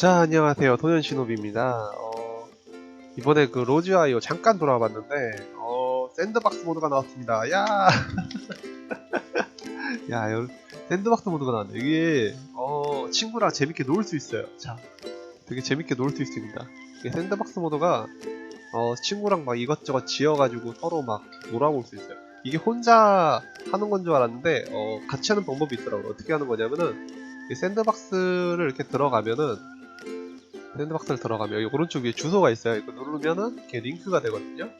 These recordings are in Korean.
자, 안녕하세요. 도년신호비입니다. 어, 이번에 그 로즈아이오 잠깐 돌아와 봤는데, 어, 샌드박스 모드가 나왔습니다. 야! 야, 여, 샌드박스 모드가 나왔네. 이게, 어, 친구랑 재밌게 놀 수 있어요. 자, 되게 재밌게 놀 수 있습니다. 이게 샌드박스 모드가, 어, 친구랑 막 이것저것 지어가지고 서로 막 놀아볼 수 있어요. 이게 혼자 하는 건 줄 알았는데, 어, 같이 하는 방법이 있더라고요. 어떻게 하는 거냐면은, 이 샌드박스를 이렇게 들어가면은, 샌드박스를 들어가면 여기 오른쪽 위에 주소가 있어요. 이거 누르면은 이렇게 링크가 되거든요.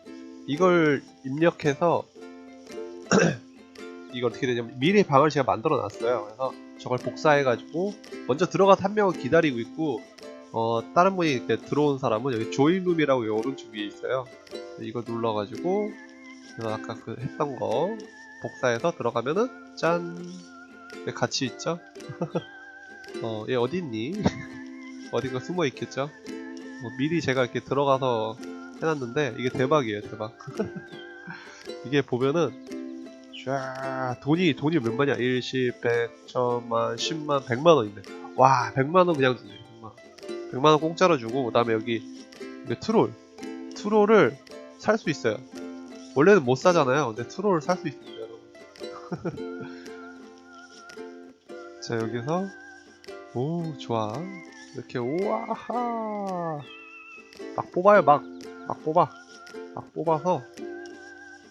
이걸 입력해서 이걸 어떻게 되냐면 미리 방을 제가 만들어 놨어요. 그래서 저걸 복사해가지고 먼저 들어가서 한 명은 기다리고 있고 어 다른 분이 이렇게 들어온 사람은 여기 조인룸이라고 여기 오른쪽 위에 있어요. 이거 눌러가지고 아까 그 했던 거 복사해서 들어가면은 짠 여기 같이 있죠? 어 얘 어디 있니? 어딘가 숨어 있겠죠? 뭐 미리 제가 이렇게 들어가서 해놨는데 이게 대박이에요 대박. 이게 보면은 쫙 돈이 돈이 몇 만이야? 1, 10, 100, 1000만, 10만, 100만원 있네. 와 100만원 그냥 주네 100만 100만원 공짜로 주고 그 다음에 여기 트롤 트롤을 살 수 있어요. 원래는 못 사잖아요. 근데 트롤을 살 수 있습니다 여러분. 자 여기서 오 좋아 이렇게 우와하. 막 뽑아요 막. 막 뽑아. 막 뽑아서.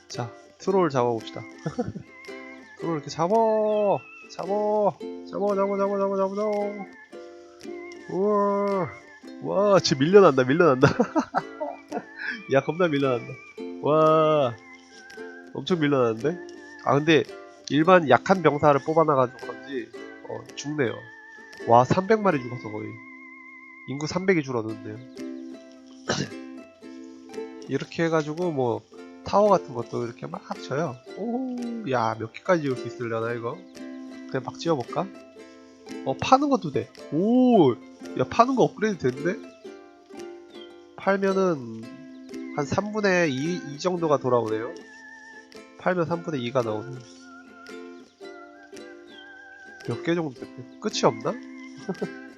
자 트롤 잡아봅시다. 트롤 이렇게 잡어 잡어 잡어 잡어 잡어 잡어 잡어 잡어 우와. 와 지금 밀려난다 밀려난다. 야 겁나 밀려난다. 와. 엄청 밀려나는데? 아 근데 일반 약한 병사를 뽑아놔가지고 그런지 어, 죽네요. 와 300마리 죽었어 거의 인구 300이 줄어드는데요. 이렇게 해가지고 뭐 타워 같은 것도 이렇게 막 쳐요. 오 야 몇 개까지 지을 수 있으려나 이거? 그냥 막 지어볼까? 어 파는 것도 돼 오 야 파는 거 업그레이드 됐네 팔면은 한 3분의 2, 2 정도가 돌아오네요. 팔면 3분의 2가 나오네. 몇 개 정도 됐네 끝이 없나?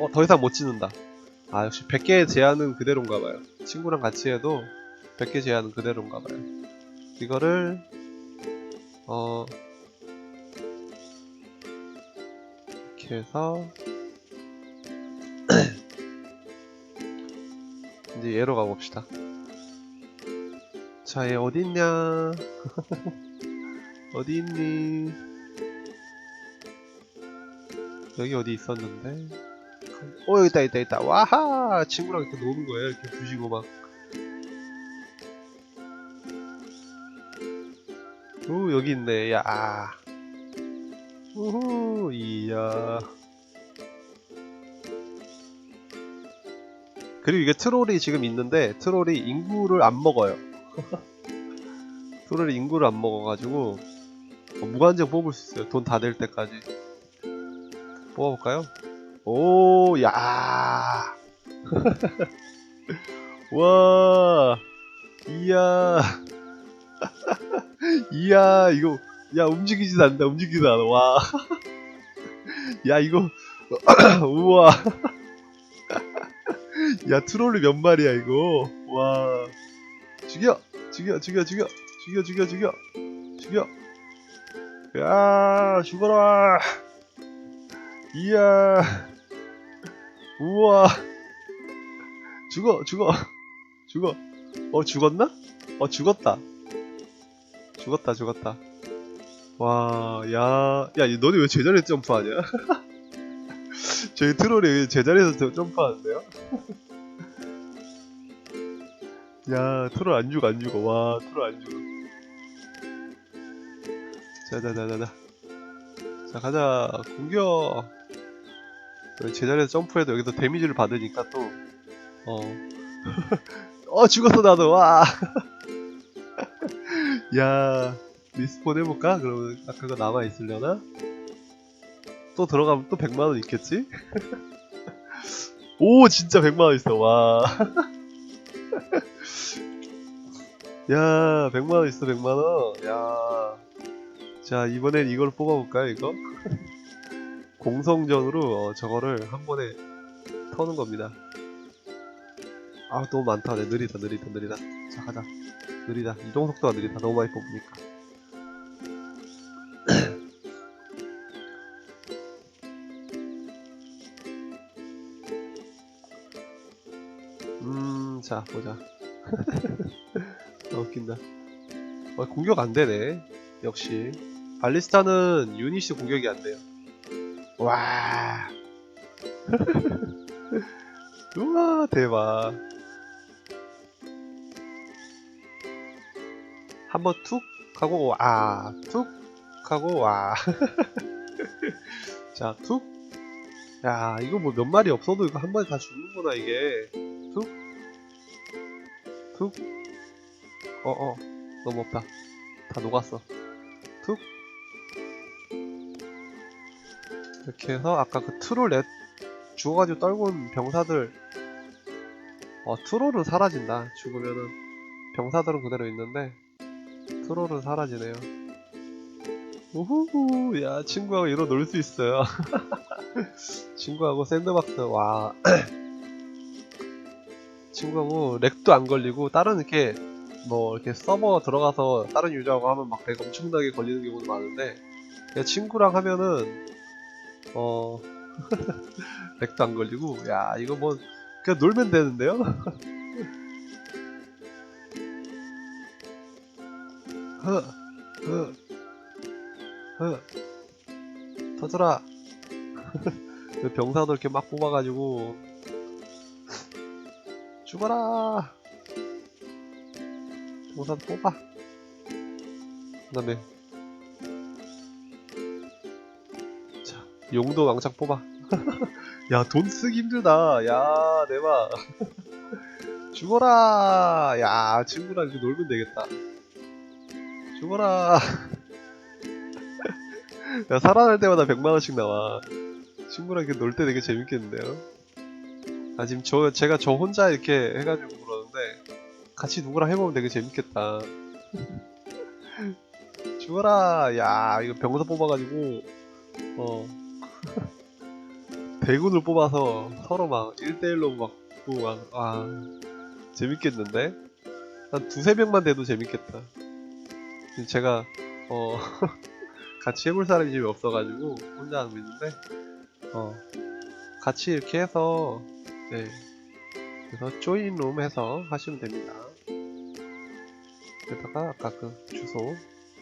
어, 더 이상 못 짓는다. 아, 역시 100개 제한은 그대로인가 봐요. 친구랑 같이 해도 100개 제한은 그대로인가 봐요. 이거를, 어, 이렇게 해서, 이제 얘로 가봅시다. 자, 얘 어딨냐? 어디 있니? 여기 어디 있었는데? 어 여기 있다 있다 있다 와하 친구랑 이렇게 노는 거예요 이렇게 부시고 막 오, 여기 있네. 야. 우후, 이야. 그리고 이게 트롤이 지금 있는데, 트롤이 인구를 안 먹어요. 트롤이 인구를 안 먹어가지고, 어, 무한정 뽑을 수 있어요. 돈 다 될 때까지. 뽑아볼까요? 오, 야. 와. 이야. 이야, 이거, 야, 움직이지도 않는다, 움직이지도 않아, 와. 야, 이거, 우와. 야, 트롤이 몇 마리야, 이거. 와. 죽여! 죽여, 죽여, 죽여! 죽여, 죽여, 죽여! 죽여! 야, 죽어라! 이야. 우와. 죽어, 죽어. 죽어. 어, 죽었나? 어, 죽었다. 죽었다, 죽었다. 와, 야, 야, 너네 왜 제자리에 점프하냐? 저기 트롤이 왜 제자리에서 저- 점프하는데요? 야, 트롤 안 죽어, 안 죽어. 와, 트롤 안 죽어. 자, 자, 자, 자, 자. 자, 가자. 공격! 제자리에서 점프해도 여기서 데미지를 받으니까 또, 어. 어, 죽었어, 나도. 와! 야, 리스폰 해볼까? 그러면 아까 거 남아 있으려나? 또 들어가면 또 100만 원 있겠지? 오, 진짜 100만 원 있어, 와. 야, 100만 원 있어, 100만 원. 야. 자, 이번엔 이걸 뽑아볼까요, 이거? 공성전으로 어, 저거를 한 번에 터는 겁니다. 아 너무 많다. 네, 느리다 느리다 느리다. 자 가자. 느리다. 이동 속도가 느리다. 너무 많이 뽑으니까. 음, 자 보자. 아, 웃긴다. 어, 공격 안 되네. 역시 발리스타는 유닛이 공격이 안 돼요. 와. 우와 대박. 한번 툭 하고 와, 툭 하고 와. 자, 툭. 야, 이거 뭐 몇 마리 없어도 이거 한 마리 다 죽는구나 이게. 툭, 툭. 어, 어, 너무 없다. 다 녹았어. 툭. 이렇게 해서 아까 그 트롤 넷 죽어가지고 온 병사들. 어, 트롤은 사라진다. 죽으면은 병사들은 그대로 있는데 트롤은 사라지네요. 우후후, 야 친구하고 이러 놀 수 있어요. 친구하고 샌드박스 와. 친구하고 렉도 안 걸리고 다른 이렇게 뭐 이렇게 서버 들어가서 다른 유저하고 하면 막 렉 엄청나게 걸리는 경우도 많은데 친구랑 하면은 어 렉도 안 걸리고 야 이거 뭐 그냥 놀면 되는데요? 흐, 흐, 흐. 터져라. 그 병사도 이렇게 막 뽑아가지고 죽어라. 병사도 뽑아. 그 다음에 용도 왕창 뽑아. 야 돈 쓰기 힘들다. 야 내봐. 죽어라. 야 친구랑 이렇게 놀면 되겠다. 죽어라. 야, 살아날 때마다 100만원씩 나와. 친구랑 이렇게 놀 때 되게 재밌겠는데요? 아, 지금 저, 제가 저 혼자 이렇게 해가지고 그러는데, 같이 누구랑 해보면 되게 재밌겠다. 죽어라! 야, 이거 병사 뽑아가지고, 어. 대군을 뽑아서 서로 막 1대1로 막, 고 막, 아. 재밌겠는데? 한 두세 명만 돼도 재밌겠다. 제가 어 같이 해볼 사람이 집에 없어가지고 혼자 하고 있는데 어 같이 이렇게 해서 네 그래서 조인 룸 해서 하시면 됩니다. 여기다가 아까 그 주소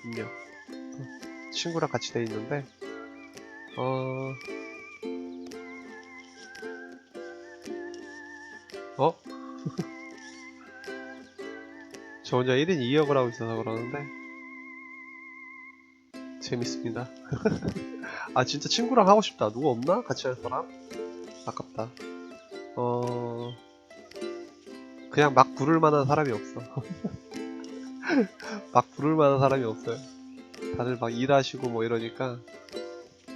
입력 어, 친구랑 같이 돼 있는데 어 어? 저 혼자 1인 2역을 하고 있어서 그러는데 재밌습니다. 아 진짜 친구랑 하고 싶다. 누구 없나? 같이 할 사람? 아깝다. 어 그냥 막 부를 만한 사람이 없어. 막 부를 만한 사람이 없어요. 다들 막 일하시고 뭐 이러니까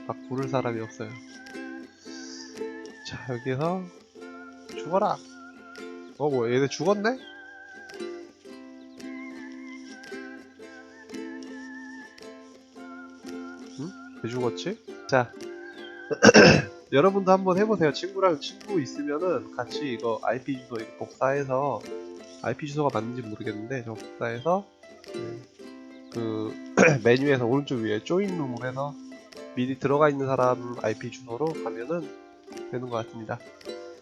막 부를 사람이 없어요. 자 여기서 죽어라. 어 뭐 얘네 죽었네? 왜 죽었지? 자, 여러분도 한번 해보세요. 친구랑 친구 있으면은 같이 이거 IP 주소 이거 복사해서 IP 주소가 맞는지 모르겠는데 저 복사해서 네, 그 메뉴에서 오른쪽 위에 조인 룸을 해서 미리 들어가 있는 사람 IP 주소로 가면은 되는 것 같습니다.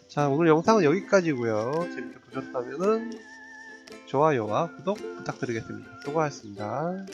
자, 오늘 영상은 여기까지고요. 재밌게 보셨다면은 좋아요와 구독 부탁드리겠습니다. 수고하셨습니다.